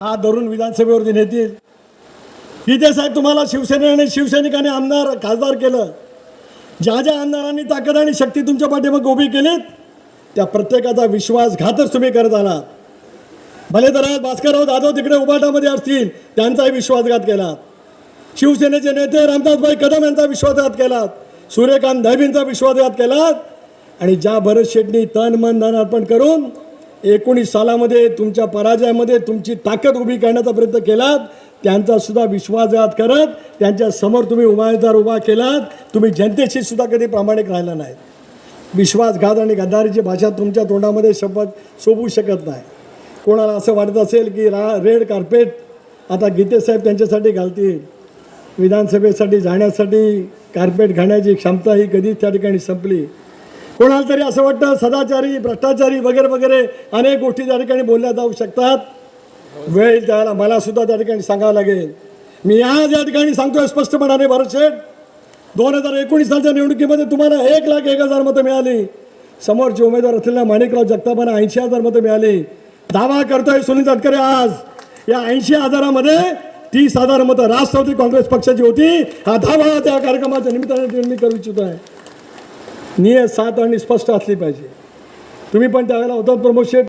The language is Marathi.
हा धरून विधानसभेवरती नेतील. इथे साहेब तुम्हाला शिवसेनेने शिवसैनिकाने आमदार खासदार केलं. ज्या ज्या आमदारांनी ताकद आणि शक्ती तुमच्या पाठीमागे उभी केलीत त्या प्रत्येकाचा विश्वासघातच तुम्ही करत आलात. भले तर आज भास्करराव जाधव तिकडे उबाटामध्ये असतील त्यांचाही विश्वासघात केला शिवसेनेचे नेते रामदासभाई कदम यांचा विश्वासघात केलात. सूर्यकांत धाबींचा विश्वासघात केलात. आणि ज्या भरत शेट्टी तन मन धन अर्पण करून एकोणीस सालामध्ये तुमच्या पराजयामध्ये तुमची ताकद उभी करण्याचा प्रयत्न केलात. त्यांचासुद्धा विश्वासघात करत त्यांच्यासमोर तुम्ही उमेदवार उभा केलात. तुम्ही जनतेशी सुद्धा कधी प्रामाणिक राहिला नाही. विश्वासघात आणि गद्दारीची भाषा तुमच्या तोंडामध्ये शपथ शोभू शकत नाही. कोणाला असं वाटत असेल की रा रेड कार्पेट आता गीतेसाहेब त्यांच्यासाठी घालतील. विधानसभेसाठी जाण्यासाठी कार्पेट घालण्याची क्षमता ही कधीच त्या ठिकाणी संपली. कोणाला तरी असं वाटतं सदाचारी भ्रष्टाचारी वगैरे वगैरे अनेक गोष्टी त्या ठिकाणी बोलल्या जाऊ शकतात. वेळ द्यायला मला सुद्धा त्या ठिकाणी सांगावं लागेल. मी आज या ठिकाणी सांगतोय स्पष्टपणाने भरत शेठ. दोन हजार एकोणीस सालच्या निवडणुकीमध्ये तुम्हाला एक लाख एक हजार मतं मिळाली. समोरचे उमेदवार असलेल्या माणिकराव जगतापांना ऐंशी हजार मतं मिळाली. दावा करतोय सुनील तटकरे आज. या ऐंशी हजारामध्ये तीस हजार मतं राष्ट्रवादी काँग्रेस पक्षाची होती. हा दावा त्या कार्यक्रमाच्या निमित्ताने मी करू इच्छितो आहे नियत सात आणि स्पष्ट असली पाहिजे. तुम्ही पण त्यावेळेला होतात प्रमोद शेठ